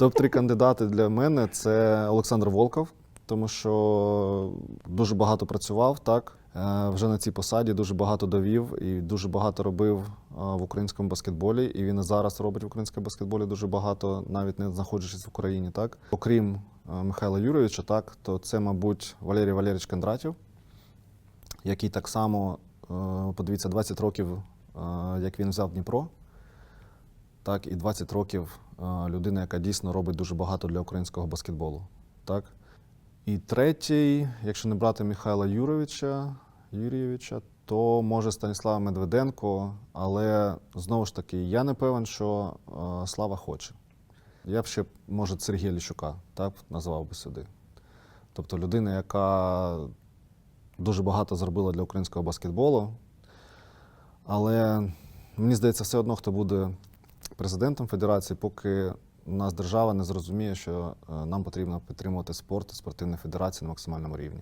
Топ-3 кандидати для мене це Олександр Волков, тому що дуже багато працював так. е, Вже на цій посаді дуже багато довів і дуже багато робив е, в українському баскетболі. І він і зараз робить в українському баскетболі дуже багато, навіть не знаходячись в Україні. Так, окрім е, Михайла Юрійовича, так то це, мабуть, Валерій Валерійович Кондратів, який так само, подивіться, 20 років, як він взяв Дніпро так, і 20 років е, людина, яка дійсно робить дуже багато для українського баскетболу. Так. І третій, якщо не брати Михайла Юровича, Юрійовича, то може Станіслав Медведенко, але знову ж таки, я не певен, що е, Слава хоче. Я б ще, може, Сергія Ліщука так, назвав би сюди. Тобто людина, яка дуже багато зробила для українського баскетболу, але мені здається, все одно, хто буде президентом федерації, поки у нас держава не зрозуміє, що е, нам потрібно підтримувати спорт спортивні федерації на максимальному рівні.